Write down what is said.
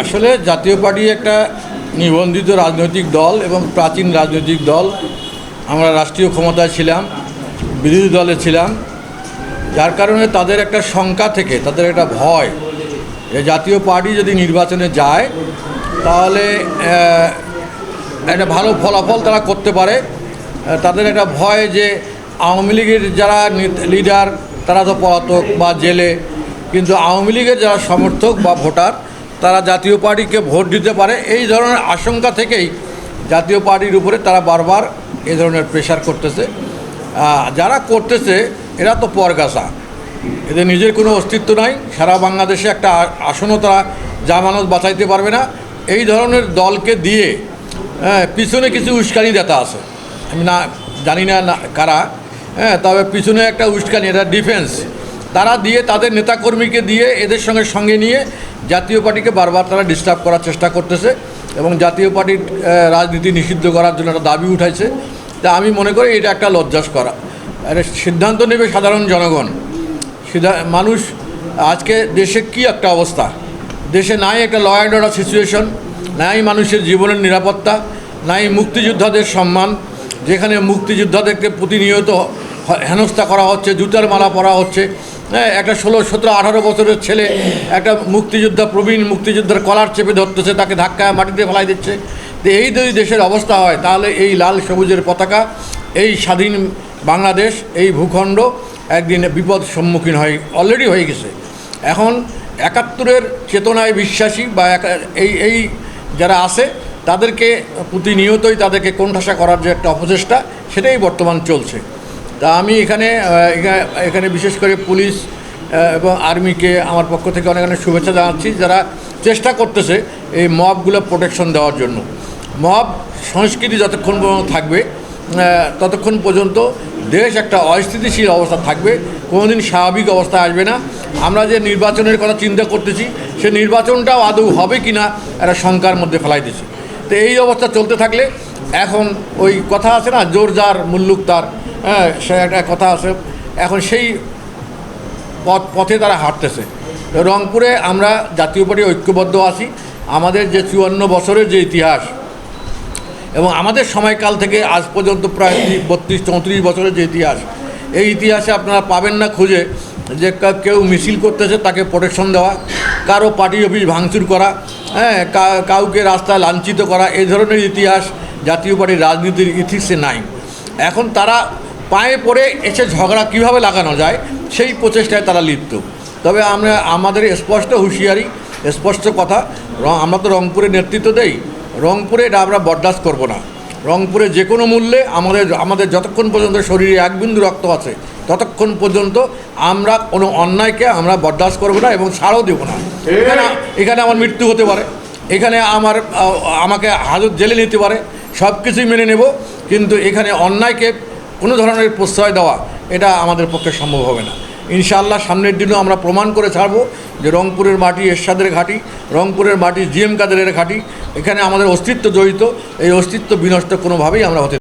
আসলে জাতীয় পার্টি একটা নিবন্ধিত রাজনৈতিক দল এবং প্রাচীন রাজনৈতিক দল। আমরা রাষ্ট্রীয় ক্ষমতায় ছিলাম, বিরোধী দলে ছিলাম। যার কারণে তাদের একটা শঙ্কা থেকে, তাদের একটা ভয় যে জাতীয় পার্টি যদি নির্বাচনে যায়, তাহলে একটা ভালো ফলাফল তারা করতে পারে। তাদের একটা ভয় যে আওয়ামী লীগের যারা লিডার, তারা তো পলাতক বা জেলে, কিন্তু আওয়ামী লীগের যারা সমর্থক বা ভোটার তারা জাতীয় পার্টিকে ভোট দিতে পারে। এই ধরনের আশঙ্কা থেকেই জাতীয় পার্টির উপরে তারা বারবার এই ধরনের প্রেশার করতেছে। যারা করতেছে, এরা তো পরগাছা। এদের নিজের কোনো অস্তিত্ব নাই। সারা বাংলাদেশে একটা আসনও তারা জামানত বাঁচাইতে পারবে না। এই ধরনের দলকে দিয়ে পিছনে কিছু উস্কানি দেতা আছে। আমি না, জানি না কারা। হ্যাঁ তবে পিছনে একটা উস্কানি, এটা ডিফেন্স তারা দিয়ে, তাদের নেতাকর্মীকে দিয়ে, এদের সঙ্গে সঙ্গে নিয়ে জাতীয় পার্টিকে বারবার তারা ডিস্টার্ব করার চেষ্টা করতেছে এবং জাতীয় পার্টির রাজনীতি নিষিদ্ধ করার জন্য একটা দাবি উঠাইছে। তা আমি মনে করি এটা একটা লজ্জাস করা। সিদ্ধান্ত নেবে সাধারণ জনগণ। মানুষ, আজকে দেশে কি একটা অবস্থা? দেশে নাই একটা ল অ্যান্ড অর্ডার সিচুয়েশন নাই মানুষের জীবনের নিরাপত্তা, নাই মুক্তিযোদ্ধাদের সম্মান, যেখানে মুক্তিযোদ্ধাদেরকে প্রতিনিয়ত হেনস্থা করা হচ্ছে, জুতার মালা পরা হচ্ছে। হ্যাঁ একটা ষোলো, সতেরো, আঠারো বছরের ছেলে, একটা মুক্তিযোদ্ধা, প্রবীণ মুক্তিযোদ্ধার কলার চেপে ধরতেছে, তাকে ধাক্কা মাটিতে ফেলাই দিচ্ছে। তো এই যদি দেশের অবস্থা হয়, তাহলে এই লাল সবুজের পতাকা, এই স্বাধীন বাংলাদেশ, এই ভূখণ্ড একদিন বিপদ সম্মুখীন হয় অলরেডি হয়ে গেছে। এখন একাত্তরের চেতনায় বিশ্বাসী বা এই এই যারা আছে, তাদেরকে প্রতিনিয়তই তাদেরকে কোণঠাসা করার যে একটা অপচেষ্টা, সেটাই বর্তমান চলছে। তা আমি এখানে এখানে বিশেষ করে পুলিশ এবং আর্মিকে আমার পক্ষ থেকে অনেক অনেক শুভেচ্ছা জানাচ্ছি যারা চেষ্টা করতেছে এই মবগুলো প্রোটেকশন দেওয়ার জন্য। মব সংস্কৃতি যতক্ষণ পর্যন্ত থাকবে ততক্ষণ পর্যন্ত দেশ একটা অস্থিতিশীল অবস্থা থাকবে, কোনোদিন স্বাভাবিক অবস্থা আসবে না। আমরা যে নির্বাচনের কথা চিন্তা করতেছি, সে নির্বাচনটাও আদৌ হবে কি না একটা শঙ্কার মধ্যে ফেলাই তো এই অবস্থা চলতে থাকলে এখন ওই কথা আছে না জোর যার মুল্লুক তার হ্যাঁ সে একটা কথা আছে। এখন সেই পথ, পথে তারা হাঁটতেছে। রংপুরে আমরা জাতীয় পার্টি ঐক্যবদ্ধ আছি। আমাদের যে চুয়ান্ন বছরের যে ইতিহাস এবং আমাদের সময়কাল থেকে আজ পর্যন্ত প্রায় বত্রিশ, চৌত্রিশ বছরের যে ইতিহাস, এই ইতিহাসে আপনারা পাবেন না খুঁজে যে কেউ মিছিল করতেছে, তাকে প্রোটেকশন দেওয়া, কারও পার্টি অফিস ভাঙচুর করা হ্যাঁ কাউকে রাস্তায় লাঞ্ছিত করা, এই ধরনের ইতিহাস জাতীয় পার্টির রাজনীতির ইতিহাসে নাই। এখন তারা পায়ে পড়ে এসে ঝগড়া কীভাবে লাগানো যায়, সেই প্রচেষ্টায় তারা লিপ্ত। তবে আমরা, আমাদের স্পষ্ট হুঁশিয়ারি, স্পষ্ট কথা আমরা তো রংপুরে নেতৃত্ব দেই, রংপুরে এটা আমরা বরদাস্ত করব না। রংপুরে যে কোনো মূল্যে আমাদের আমাদের যতক্ষণ পর্যন্ত শরীরে এক বিন্দু রক্ত আছে, ততক্ষণ পর্যন্ত আমরা কোনো অন্যায়কে আমরা বরদাস্ত করব না এবং ছাড়ও দেব না। এখানে এখানে আমার মৃত্যু হতে পারে, এখানে আমার আমাকে হাজত জেলে নিতে পারে সব কিছুই মেনে নেব, কিন্তু এখানে অন্যায়কে কোনো ধরনের প্রশ্রয় দেওয়া, এটা আমাদের পক্ষে সম্ভব হবে না। ইনশাআল্লাহ সামনের দিনও আমরা প্রমাণ করে ছাড়বো যে রংপুরের মাটি এরশাদের ঘাঁটি, রংপুরের মাটি জিএম কাদেরের ঘাঁটি, এখানে আমাদের অস্তিত্ব জড়িত, এই অস্তিত্ব বিনষ্ট কোনোভাবেই আমরা হতে